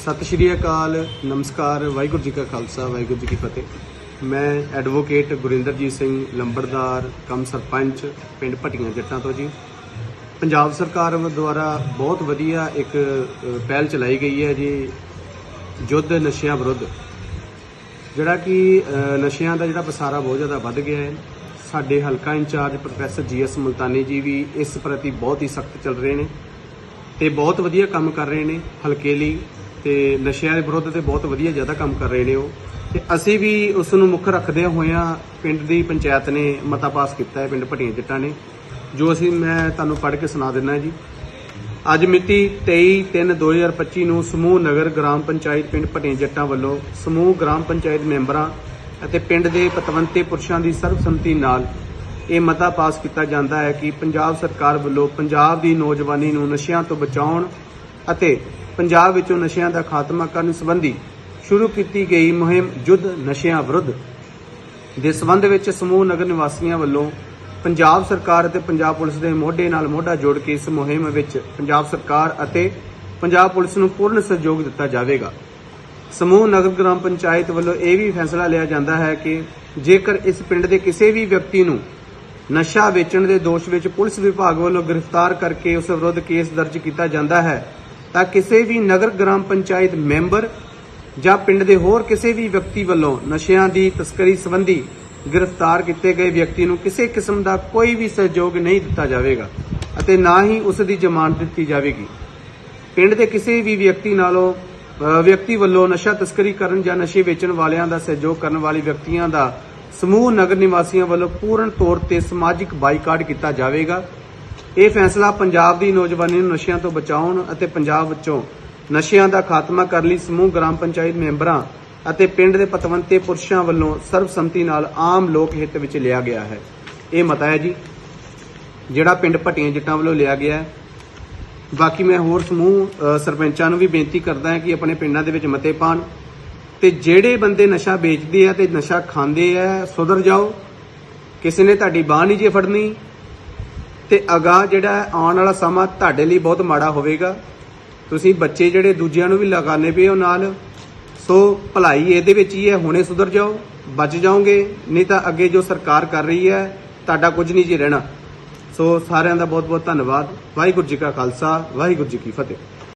ਸਤਿ ਸ਼੍ਰੀ ਅਕਾਲ, ਨਮਸਕਾਰ, ਵਾਹਿਗੁਰੂ ਜੀ ਕਾ ਖਾਲਸਾ, ਵਾਹਿਗੁਰੂ ਜੀ ਕੀ ਫਤਿਹ। ਮੈਂ ਐਡਵੋਕੇਟ ਗੁਰਿੰਦਰਜੀਤ ਸਿੰਘ ਲੰਬੜਦਾਰ, ਕਮ ਸਰਪੰਚ, ਪਿੰਡ ਭਟੀਆਂ ਜੱਟਾਂ ਤੋਂ ਜੀ। ਪੰਜਾਬ ਸਰਕਾਰ ਦੁਆਰਾ ਬਹੁਤ ਵਧੀਆ ਇੱਕ ਪਹਿਲ ਚਲਾਈ ਗਈ ਹੈ ਜੀ, ਯੁੱਧ ਨਸ਼ਿਆਂ ਵਿਰੁੱਧ। ਜਿਹੜਾ ਕਿ ਨਸ਼ਿਆਂ ਦਾ ਜਿਹੜਾ ਪਸਾਰਾ ਬਹੁਤ ਜ਼ਿਆਦਾ ਵੱਧ ਗਿਆ ਹੈ। ਸਾਡੇ ਹਲਕਾ ਇੰਚਾਰਜ ਪ੍ਰੋਫੈਸਰ ਜੀਐਸ ਮੁਲਤਾਨੀ ਜੀ ਵੀ ਇਸ ਪ੍ਰਤੀ ਬਹੁਤ ਹੀ ਸਖਤ ਚੱਲ ਰਹੇ ਨੇ ਤੇ ਬਹੁਤ ਵਧੀਆ ਕੰਮ ਕਰ ਰਹੇ ਨੇ ਹਲਕੇ ਲਈ। ਤੇ ਨਸ਼ਿਆਂ ਦੇ ਵਿਰੁੱਧ ਤੇ ਬਹੁਤ ਵਧੀਆ ਜ਼ਿਆਦਾ ਕੰਮ ਕਰ ਰਹੇ ਨੇ ਉਹ। ਤੇ ਅਸੀਂ ਵੀ ਉਸ ਨੂੰ ਮੁੱਖ ਰੱਖਦੇ ਹੋਇਆਂ ਪਿੰਡ ਦੀ ਪੰਚਾਇਤ ਨੇ ਮਤਾ ਪਾਸ ਕੀਤਾ ਹੈ, ਪਿੰਡ ਭਟੀਆਂ ਜੱਟਾਂ ਨੇ। ਜੋ ਅਸੀਂ, ਮੈਂ ਤੁਹਾਨੂੰ ਪੜ੍ਹ ਕੇ ਸੁਣਾ ਦਿੰਦਾ ਜੀ। ਅੱਜ ਮਿਤੀ 23/3/2025 ਨੂੰ ਸਮੂਹ ਨਗਰ ਗ੍ਰਾਮ ਪੰਚਾਇਤ ਪਿੰਡ ਭਟੀਆਂ ਜੱਟਾਂ ਵੱਲੋਂ ਸਮੂਹ ਗ੍ਰਾਮ ਪੰਚਾਇਤ ਮੈਂਬਰਾਂ ਅਤੇ ਪਿੰਡ ਦੇ ਪਤਵੰਤੇ ਪੁਰਸ਼ਾਂ ਦੀ ਸਰਬਸੰਮਤੀ ਨਾਲ ਇਹ ਮਤਾ ਪਾਸ ਕੀਤਾ ਜਾਂਦਾ ਹੈ ਕਿ ਪੰਜਾਬ ਸਰਕਾਰ ਵੱਲੋਂ ਪੰਜਾਬ ਦੀ ਨੌਜਵਾਨੀ ਨੂੰ ਨਸ਼ਿਆਂ ਤੋਂ ਬਚਾਉਣ ਅਤੇ ਪੰਜਾਬ ਵਿੱਚੋਂ ਨਸ਼ਿਆਂ ਦਾ ਖਾਤਮਾ ਕਰਨ ਸੰਬੰਧੀ ਸ਼ੁਰੂ ਕੀਤੀ ਗਈ ਮੁਹਿੰਮ ਯੁੱਧ ਨਸ਼ਿਆਂ ਵਿਰੁੱਧ। ਦੇ ਸੰਬੰਧ ਵਿੱਚ ਸਮੂਹ ਨਗਰ ਨਿਵਾਸੀਆਂ ਵੱਲੋਂ ਪੰਜਾਬ ਸਰਕਾਰ ਅਤੇ ਪੰਜਾਬ ਪੁਲਿਸ ਦੇ ਮੋਢੇ ਨਾਲ ਮੋਢਾ ਜੋੜ ਕੇ ਇਸ ਮੁਹਿੰਮ ਵਿੱਚ ਪੰਜਾਬ ਸਰਕਾਰ ਅਤੇ ਪੰਜਾਬ ਪੁਲਿਸ ਨੂੰ ਪੂਰਨ ਸਹਿਯੋਗ ਦਿੱਤਾ ਜਾਵੇਗਾ। ਸਮੂਹ ਨਗਰ ਗ੍ਰਾਮ ਪੰਚਾਇਤ ਵੱਲੋਂ ਇਹ ਵੀ ਫੈਸਲਾ ਲਿਆ ਜਾਂਦਾ ਹੈ ਕਿ ਜੇਕਰ ਇਸ ਪਿੰਡ ਦੇ ਕਿਸੇ ਵੀ ਵਿਅਕਤੀ ਨੂੰ ਨਸ਼ਾ ਵੇਚਣ ਦੇ ਦੋਸ਼ ਵਿੱਚ ਪੁਲਿਸ ਵਿਭਾਗ ਵੱਲੋਂ ਗ੍ਰਿਫਤਾਰ ਕਰਕੇ ਉਸ ਵਿਰੁੱਧ ਕੇਸ ਦਰਜ ਕੀਤਾ ਜਾਂਦਾ ਹੈ ਤਾਂ ਕਿਸੇ ਵੀ ਨਗਰ ਗ੍ਰਾਮ ਪੰਚਾਇਤ ਮੈਂਬਰ ਜਾਂ ਪਿੰਡ ਦੇ ਹੋਰ ਕਿਸੇ ਵੀ ਵਿਅਕਤੀ ਵੱਲੋਂ ਨਸ਼ਿਆਂ ਦੀ ਤਸਕਰੀ ਸੰਬੰਧੀ ਗ੍ਰਿਫਤਾਰ ਕੀਤੇ ਗਏ ਵਿਅਕਤੀ ਨੂੰ ਕਿਸੇ ਕਿਸਮ ਦਾ ਕੋਈ ਵੀ ਸਹਿਯੋਗ ਨਹੀਂ ਦਿੱਤਾ ਜਾਵੇਗਾ ਅਤੇ ਨਾ ਹੀ ਉਸ ਦੀ ਜ਼ਮਾਨਤ ਦਿੱਤੀ ਜਾਵੇਗੀ। ਪਿੰਡ ਦੇ ਕਿਸੇ ਵੀ ਵਿਅਕਤੀ ਨਾਲੋਂ ਵਿਅਕਤੀ ਵੱਲੋਂ ਨਸ਼ਾ ਤਸਕਰੀ ਕਰਨ ਜਾਂ ਨਸ਼ੇ ਵੇਚਣ ਵਾਲਿਆਂ ਦਾ ਸਹਿਯੋਗ ਕਰਨ ਵਾਲੇ ਵਿਅਕਤੀਆਂ ਦਾ ਸਮੂਹ ਨਗਰ ਨਿਵਾਸੀਆਂ ਵੱਲੋਂ ਪੂਰਨ ਤੌਰ ਤੇ ਸਮਾਜਿਕ ਬਾਈਕਾਟ ਕੀਤਾ ਜਾਵੇਗਾ। ਇਹ ਫੈਸਲਾ ਪੰਜਾਬ ਦੀ ਨੌਜਵਾਨੀ ਨੂੰ ਨਸ਼ਿਆਂ ਤੋਂ ਬਚਾਉਣ ਅਤੇ ਪੰਜਾਬ ਵਿੱਚੋਂ ਨਸ਼ਿਆਂ ਦਾ ਖਾਤਮਾ ਕਰਨ ਲਈ ਸਮੂਹ ਗ੍ਰਾਮ ਪੰਚਾਇਤ ਮੈਂਬਰਾਂ ਅਤੇ ਪਿੰਡ ਦੇ ਪਤਵੰਤੇ ਪੁਰਸ਼ਾਂ ਵੱਲੋਂ ਸਰਬਸੰਮਤੀ ਨਾਲ ਆਮ ਲੋਕ ਹਿੱਤ ਵਿੱਚ ਲਿਆ ਗਿਆ ਹੈ। ਇਹ ਮਤਾ ਹੈ ਜੀ, ਜਿਹੜਾ ਪਿੰਡ ਭੱਟੀਆਂ ਜੱਟਾਂ ਵੱਲੋਂ ਲਿਆ ਗਿਆ ਹੈ। ਬਾਕੀ ਮੈਂ ਹੋਰ ਸਮੂਹ ਸਰਪੰਚਾਂ ਨੂੰ ਵੀ ਬੇਨਤੀ ਕਰਦਾ ਹਾਂ ਕਿ ਆਪਣੇ ਪਿੰਡਾਂ ਦੇ ਵਿੱਚ ਮਤੇ ਪਾਣ ਤੇ ਜਿਹੜੇ ਬੰਦੇ ਨਸ਼ਾ ਵੇਚਦੇ ਆ ਤੇ ਨਸ਼ਾ ਖਾਂਦੇ ਆ, ਸੁਧਰ ਜਾਓ। ਕਿਸੇ ਨੇ ਤੁਹਾਡੀ ਬਾਹ ਨਹੀਂ ਜੇ ਫੜਨੀ ਤੇ ਅਗਾ ਜਿਹੜਾ ਆਉਣ ਵਾਲਾ ਸਮਾਂ ਤੁਹਾਡੇ ਲਈ ਬਹੁਤ ਮਾੜਾ ਹੋਵੇਗਾ। ਤੁਸੀਂ ਬੱਚੇ ਜਿਹੜੇ ਦੂਜਿਆਂ ਨੂੰ ਵੀ ਲਗਾਣੇ ਪਏ ਹੋ ਨਾਲ, ਸੋ ਭਲਾਈ ਇਹਦੇ ਵਿੱਚ ਹੀ ਹੈ, ਹੁਣੇ ਸੁਧਰ ਜਾਓ, ਬਚ ਜਾਓਗੇ, ਨਹੀਂ ਤਾਂ ਅੱਗੇ ਜੋ ਸਰਕਾਰ ਕਰ ਰਹੀ ਹੈ, ਤੁਹਾਡਾ ਕੁਝ ਨਹੀਂ ਜੀ ਰਹਿਣਾ। ਸੋ ਸਾਰਿਆਂ ਦਾ ਬਹੁਤ ਬਹੁਤ ਧੰਨਵਾਦ। ਵਾਹਿਗੁਰੂ ਜੀ ਕਾ ਖਾਲਸਾ, ਵਾਹਿਗੁਰੂ ਜੀ ਕੀ ਫਤਿਹ।